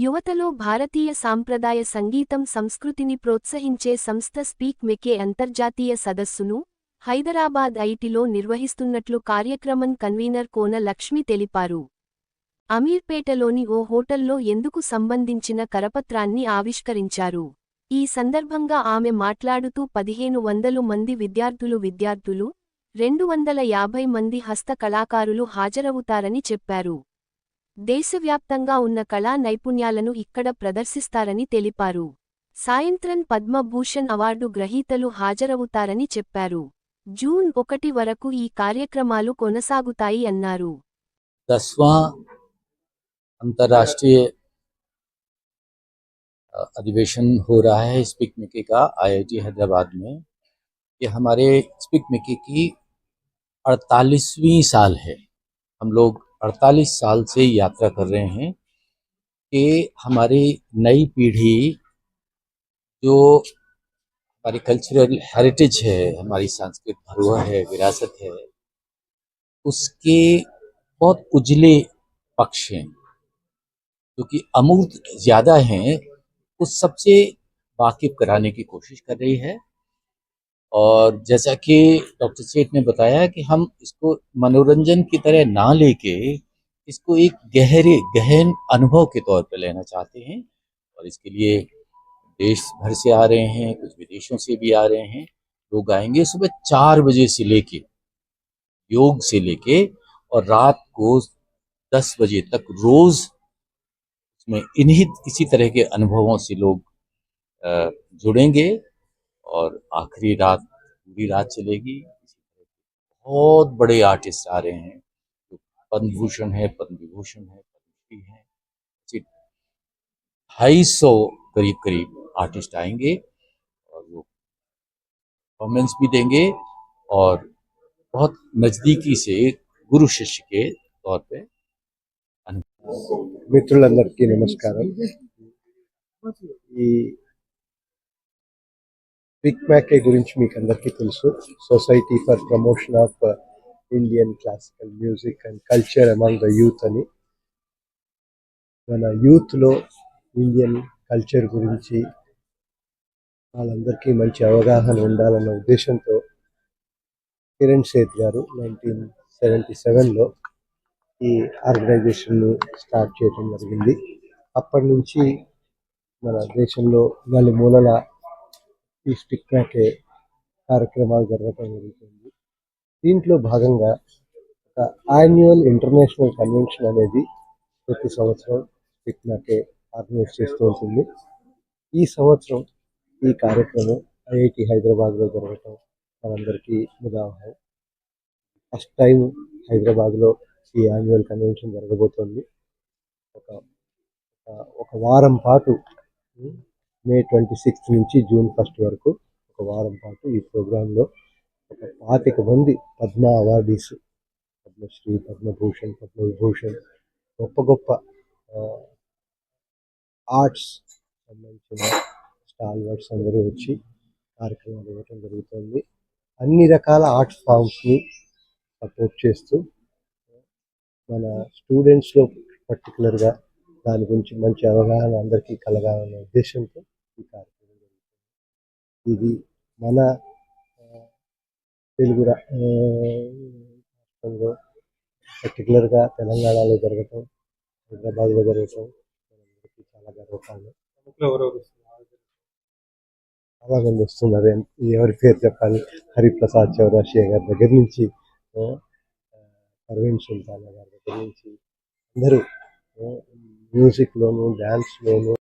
యువతలో భారతీయ సాంప్రదాయ సంగీతం సంస్కృతిని ప్రోత్సహించే సంస్థ స్పీక్ మెకే అంతర్జాతీయ సదస్సును హైదరాబాద్ ఐటిలో నిర్వహిస్తున్నట్లు కార్యక్రమం కన్వీనర్ కోన లక్ష్మి తెలిపారు. అమీర్పేటలోని ఓ హోటల్లో ఎందుకు సంబంధించిన కరపత్రాన్ని ఆవిష్కరించారు? ఈ సందర్భంగా ఆమె మాట్లాడుతూ పదిహేను వందలు మంది విద్యార్థులు విద్యార్థులు రెండు వందల యాభై మంది హస్త కళాకారులు హాజరవుతారని చెప్పారు. దేశవ్యాప్తంగా ఉన్న కళా నైపుణ్యాలను ఇక్కడ ప్రదర్శిస్తారని తెలిపారు సాయంత్రం పద్మభూషణ్ అవార్డు గ్రహీతలు హాజరవుతారని చెప్పారు జూన్ ఒకటి వరకు ఈ కార్యక్రమాలు కొనసాగుతాయి అన్నారు दसवां अंतर्राष्ट्रीय अ, अधिवेशन हो रहा है स्पीक मिकी का आईआईटी हैदराबाद में ये हमारे स्पीक मिकी की 48वीं साल है हम लोग 48 साल से यात्रा कर रहे हैं कि हमारी नई पीढ़ी जो हमारी कल्चरल हेरिटेज है, हमारी सांस्कृतिक धरोहर है, विरासत है, उसके बहुत उजले पक्ष हैं। जो कि अमूर्त ज़्यादा हैं उस सबसे वाकिफ कराने की कोशिश कर रही है। और जैसा कि डॉक्टर सेठ ने बताया कि हम इसको मनोरंजन की तरह ना लेके इसको एक गहरे, गहन अनुभव के तौर पर लेना चाहते हैं और इसके लिए देश भर से आ रहे हैं, कुछ विदेशों से भी आ रहे हैं। लोग आएँगे सुबह चार बजे से लेके, योग से लेके और रात को दस बजे तक रोज उसमें इन्हीं, इसी तरह के अनुभवों से लोग जुड़ेंगे। और आखिरी रात पूरी रात चलेगी इसी तरह के बहुत बड़े आर्टिस्ट आ रहे हैं जो पद्म भूषण है पद्म विभूषण है पद्मश्री है ऐसे ढाई सौ करीब करीब आर्टिस्ट आएंगे और वो परफॉर्मेंस भी देंगे और बहुत नज़दीकी से गुरु शिष्य के तौर पे మిత్రులందరికీ నమస్కారం ఈ బిగ్ మ్యాకే గురించి మీకు అందరికీ తెలుసు society for promotion of Indian classical music and culture among the youth అని. మన యూత్లో ఇండియన్ కల్చర్ గురించి వాళ్ళందరికీ మంచి అవగాహన ఉండాలన్న ఉద్దేశంతో కిరణ్ సేత్ గారు నైన్టీన్ సెవెంటీ సెవెన్లో ఈ ఆర్గనైజేషన్ను స్టార్ట్ చేయడం జరిగింది. అప్పటి నుంచి మన దేశంలో నలుమూలల ఈ స్టిక్ మ్యాకే కార్యక్రమాలు జరగటం జరుగుతుంది. దీంట్లో భాగంగా ఒక యాన్యువల్ ఇంటర్నేషనల్ కన్వెన్షన్ అనేది ప్రతి సంవత్సరం స్టిక్ మ్యాకే ఆర్గనైజ్ చేస్తూ ఉంటుంది. ఈ సంవత్సరం ఈ కార్యక్రమం ఐఐటి హైదరాబాద్లో జరగటం మనందరికీ ఉదాహరణ. ఫస్ట్ టైం హైదరాబాద్లో ఈ యాన్యువల్ కన్వెన్షన్ జరగబోతోంది. ఒక ఒక- వారం పాటు మే ట్వంటీ సిక్స్త్ నుంచి జూన్ ఫస్ట్ వరకు ఒక వారం పాటు ఈ ప్రోగ్రాంలో ఒక పాతిక మంది పద్మ అవార్డీస్ పద్మశ్రీ పద్మభూషణ్ పద్మవిభూషణ్ గొప్ప గొప్ప ఆర్ట్స్ సంబంధించిన స్టాల్ వర్డ్స్ అందరూ వచ్చి కార్యక్రమాలు ఇవ్వటం జరుగుతుంది. అన్ని రకాల ఆర్ట్ ఫామ్స్ని సపోర్ట్ చేస్తూ మన స్టూడెంట్స్లో పర్టికులర్గా దాని గురించి మంచి అవగాహన అందరికీ కలగాలనే ఉద్దేశంతో ఈ కార్యక్రమం జరుగుతుంది. ఇది మన తెలుగు రాష్ట్రంలో పర్టికులర్గా తెలంగాణలో జరగటం హైదరాబాద్లో జరగటం మనందరికీ చాలా గర్వకారణం. చాలా మంది వస్తున్నారు? ఎవరి పేరు చెప్పాలి? హరిప్రసాద్ చౌరాషియా గారి దగ్గర నుంచి ఆ, పర్వీన్ సుల్తానా గారి దగ్గర నుంచి అందరూ మ్యూజిక్లోను డ్యాన్స్లోను